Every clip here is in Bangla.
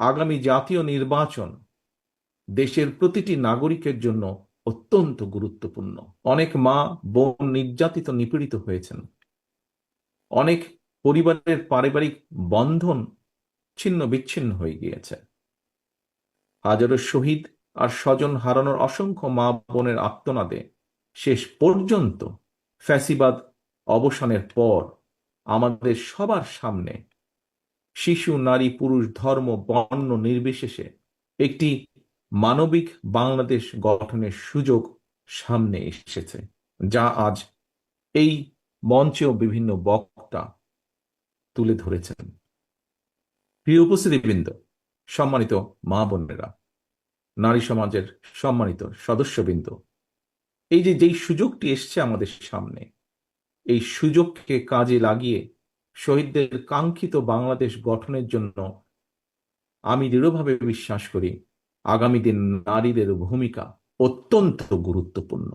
আগামী জাতীয় নির্বাচন দেশের প্রতিটি নাগরিকের জন্য অত্যন্ত গুরুত্বপূর্ণ। অনেক মা বোন নির্যাতিত, নিপীড়িত হয়েছেন। অনেক পরিবারের পারিবারিক বন্ধন ছিন্ন বিচ্ছিন্ন হয়ে গিয়েছে। হাজারো শহীদ আর স্বজন হারানোর অসংখ্য মা বোনের আত্মনাদে শেষ পর্যন্ত ফ্যাসিবাদ অবসানের পর আমাদের সবার সামনে শিশু, নারী, পুরুষ, ধর্ম, বর্ণ নির্বিশেষে একটি মানবিক বাংলাদেশ গঠনের সুযোগ সামনে এসেছে, যা আজ এই মঞ্চেও বিভিন্ন বক্তা তুলে ধরেছেন। প্রিয় উপস্থিতিবৃন্দ, সম্মানিত মা বোনেরা, নারী সমাজের সম্মানিত সদস্যবৃন্দ, এই যে যেই সুযোগটি এসছে আমাদের সামনে, এই সুযোগকে কাজে লাগিয়ে শহীদদের কাঙ্ক্ষিত বাংলাদেশ গঠনের জন্য আমি দৃঢ়ভাবে বিশ্বাস করি, আগামী দিন নারীদের ভূমিকা অত্যন্ত গুরুত্বপূর্ণ।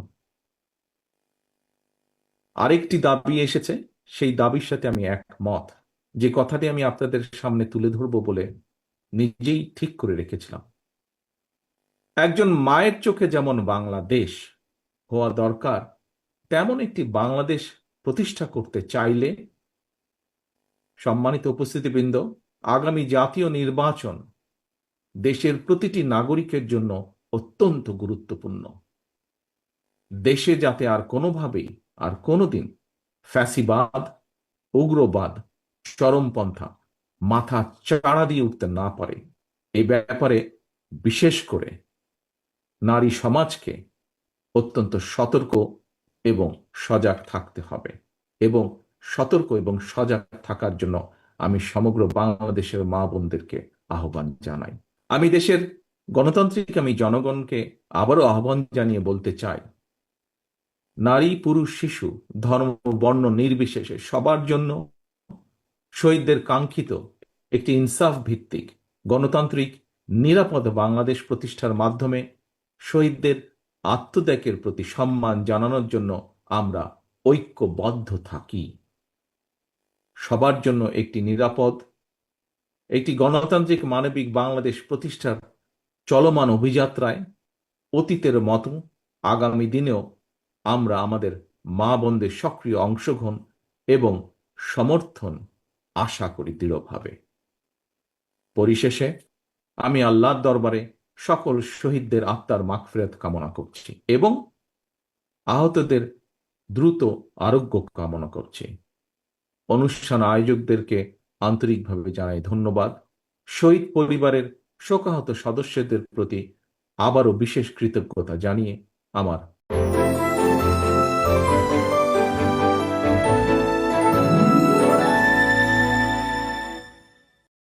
আরেকটি দাবি এসেছে, সেই দাবির সাথে আমি একমত। যে কথাটি আমি আপনাদের সামনে তুলে ধরবো বলে নিজেই ঠিক করে রেখেছিলাম। একজন মায়ের চোখে যেমন বাংলাদেশ হওয়া দরকার, তেমন একটি বাংলাদেশ প্রতিষ্ঠা করতে চাইলে সম্মানিত উপস্থিতিবৃন্দ, আগামী জাতীয় নির্বাচন দেশের প্রতিটি নাগরিকের জন্য অত্যন্ত গুরুত্বপূর্ণ। দেশে যাতে আর কোনোভাবেই, আর কোনোদিন ফ্যাসিবাদ, উগ্রবাদ, চরমপন্থা মাথা চাড়া দিয়ে উঠতে না পারে এই ব্যাপারে বিশেষ করে নারী সমাজকে অত্যন্ত সতর্ক এবং সজাগ থাকতে হবে এবং সতর্ক এবং সজাগ থাকার জন্য আমি সমগ্র বাংলাদেশের মা বোনদেরকে আহ্বান জানাই। আমি দেশের গণতান্ত্রিক, আমি জনগণকে আবারও আহ্বান জানিয়ে বলতে চাই, নারী, পুরুষ, শিশু, ধর্ম, বর্ণ নির্বিশেষে সবার জন্য শহীদদের কাঙ্ক্ষিত একটি ইনসাফ ভিত্তিক, গণতান্ত্রিক, নিরাপদ বাংলাদেশ প্রতিষ্ঠার মাধ্যমে শহীদদের আত্মত্যাগের প্রতি সম্মান জানানোর জন্য আমরা ঐক্যবদ্ধ থাকি। সবার জন্য একটি নিরাপদ, একটি গণতান্ত্রিক মানবিক বাংলাদেশ প্রতিষ্ঠার চলমান অভিযাত্রায় অতীতের মতো আগামী দিনেও আমরা আমাদের মা বোনদের সক্রিয় অংশগ্রহণ এবং সমর্থন আশা করি দৃঢ়ভাবে। পরিশেষে আমি আল্লাহর দরবারে সকল শহীদদের আত্মার মাগফিরাত কামনা করছি এবং আহতদের দ্রুত আরোগ্য কামনা করছি। অনুষ্ঠান আয়োজকদেরকে আন্তরিকভাবে জানাই ধন্যবাদ। শহীদ পরিবারের শোকাহত সদস্যদের প্রতি আবারও বিশেষ কৃতজ্ঞতা জানিয়ে আমার